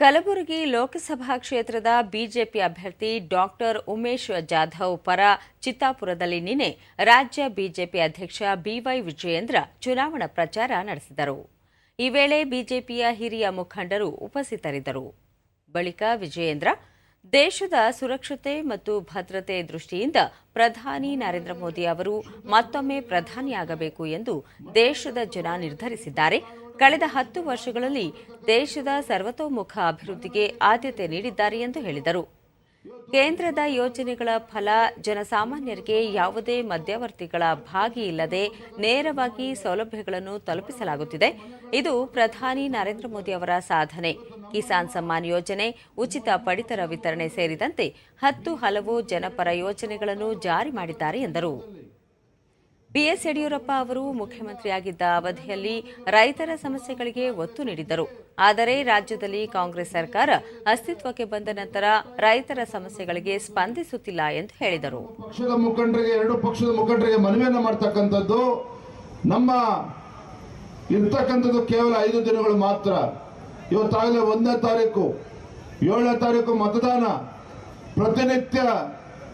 ಕಲಬುರಗಿ ಲೋಕಸಭಾ ಕ್ಷೇತ್ರದ ಬಿಜೆಪಿ ಅಭ್ಯರ್ಥಿ ಡಾಕ್ಟರ್ ಉಮೇಶ್ ಜಾಧವ್ ಪರ ಚಿತ್ತಾಪುರದಲ್ಲಿ ನಿನ್ನೆ ರಾಜ್ಯ ಬಿಜೆಪಿ ಅಧ್ಯಕ್ಷ ಬಿವೈ ವಿಜಯೇಂದ್ರ ಚುನಾವಣಾ ಪ್ರಚಾರ ನಡೆಸಿದರು. ಈ ವೇಳೆ ಬಿಜೆಪಿಯ ಹಿರಿಯ ಮುಖಂಡರು ಉಪಸ್ಥಿತರಿದ್ದರು. ಬಳಿಕ ವಿಜಯೇಂದ್ರ, ದೇಶದ ಸುರಕ್ಷತೆ ಮತ್ತು ಭದ್ರತೆ ದೃಷ್ಟಿಯಿಂದ ಪ್ರಧಾನಿ ನರೇಂದ್ರ ಮೋದಿ ಅವರು ಮತ್ತೊಮ್ಮೆ ಪ್ರಧಾನಿಯಾಗಬೇಕು ಎಂದು ದೇಶದ ಜನ ನಿರ್ಧರಿಸಿದ್ದಾರೆ. ಕಳೆದ ಹತ್ತು ವರ್ಷಗಳಲ್ಲಿ ದೇಶದ ಸರ್ವತೋಮುಖ ಅಭಿವೃದ್ಧಿಗೆ ಆದ್ಯತೆ ನೀಡಿದ್ದಾರೆ ಎಂದು ಹೇಳಿದರು. ಕೇಂದ್ರದ ಯೋಜನೆಗಳ ಫಲ ಜನಸಾಮಾನ್ಯರಿಗೆ ಯಾವುದೇ ಮಧ್ಯವರ್ತಿಗಳ ಭಾಗಿ ಇಲ್ಲದೆ ನೇರವಾಗಿ ಸೌಲಭ್ಯಗಳನ್ನು ತಲುಪಿಸಲಾಗುತ್ತಿದೆ. ಇದು ಪ್ರಧಾನಿ ನರೇಂದ್ರ ಮೋದಿ ಅವರ ಸಾಧನೆ. ಕಿಸಾನ್ ಸಮ್ಮಾನ್ ಯೋಜನೆ, ಉಚಿತ ಪಡಿತರ ವಿತರಣೆ ಸೇರಿದಂತೆ ಹತ್ತು ಹಲವು ಜನಪರ ಯೋಜನೆಗಳನ್ನು ಜಾರಿ ಮಾಡಿದ್ದಾರೆ ಎಂದರು. ಬಿಎಸ್ ಯಡಿಯೂರಪ್ಪ ಅವರು ಮುಖ್ಯಮಂತ್ರಿಯಾಗಿದ್ದ ಅವಧಿಯಲ್ಲಿ ರೈತರ ಸಮಸ್ಯೆಗಳಿಗೆ ಒತ್ತು ನೀಡಿದ್ದರು. ಆದರೆ ರಾಜ್ಯದಲ್ಲಿ ಕಾಂಗ್ರೆಸ್ ಸರ್ಕಾರ ಅಸ್ತಿತ್ವಕ್ಕೆ ಬಂದ ನಂತರ ರೈತರ ಸಮಸ್ಯೆಗಳಿಗೆ ಸ್ಪಂದಿಸುತ್ತಿಲ್ಲ ಎಂದು ಹೇಳಿದರು. ಪಕ್ಷದ ಮುಖಂಡರಿಗೆ, ಎರಡು ಪಕ್ಷದ ಮುಖಂಡರಿಗೆ ಮನವಿಯನ್ನು ಮಾಡ್ತಕ್ಕಂಥದ್ದು ನಮ್ಮ ಇರ್ತಕ್ಕಂಥದ್ದು ಕೇವಲ ಐದು ದಿನಗಳು ಮಾತ್ರ. ಇವತ್ತಾಗಲೇ ಒಂದನೇ ತಾರೀಕು, ಏಳನೇ ತಾರೀಕು ಮತದಾನ. ಪ್ರತಿನಿತ್ಯ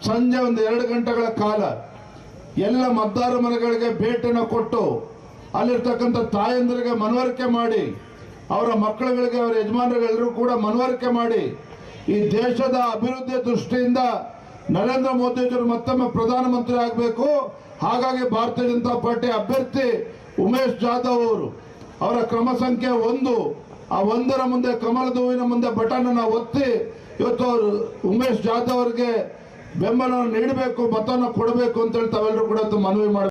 ಸಂಜೆ ಒಂದು ಎರಡು ಗಂಟೆಗಳ ಕಾಲ ಎಲ್ಲ ಮತದಾರ ಮನೆಗಳಿಗೆ ಭೇಟಿಯನ್ನು ಕೊಟ್ಟು ಅಲ್ಲಿರ್ತಕ್ಕಂಥ ತಾಯಂದಿರಿಗೆ ಮನವರಿಕೆ ಮಾಡಿ, ಅವರ ಮಕ್ಕಳುಗಳಿಗೆ, ಅವರ ಯಜಮಾನರುಗಳೆಲ್ಲರೂ ಕೂಡ ಮನವರಿಕೆ ಮಾಡಿ, ಈ ದೇಶದ ಅಭಿವೃದ್ಧಿ ದೃಷ್ಟಿಯಿಂದ ನರೇಂದ್ರ ಮೋದಿಯವರು ಮತ್ತೊಮ್ಮೆ ಪ್ರಧಾನಮಂತ್ರಿ ಆಗಬೇಕು. ಹಾಗಾಗಿ ಭಾರತೀಯ ಜನತಾ ಪಾರ್ಟಿ ಅಭ್ಯರ್ಥಿ ಉಮೇಶ್ ಜಾಧವ್ ಅವರು, ಅವರ ಕ್ರಮ ಸಂಖ್ಯೆ ಒಂದು, ಆ ಒಂದರ ಮುಂದೆ ಕಮಲದ ಹೂವಿನ ಮುಂದೆ ಬಟನ್ ಒತ್ತಿ ಇವತ್ತು ಅವರು ಉಮೇಶ್ ಜಾಧವ್ ಅವರಿಗೆ ಬೆಂಬಲವನ್ನು ನೀಡಬೇಕು ಮತವನ್ನು ಕೊಡಬೇಕು ಅಂತ ಹೇಳಿ ತಾವೆಲ್ಲರೂ ಕೂಡ ಮನವಿ ಮಾಡಿ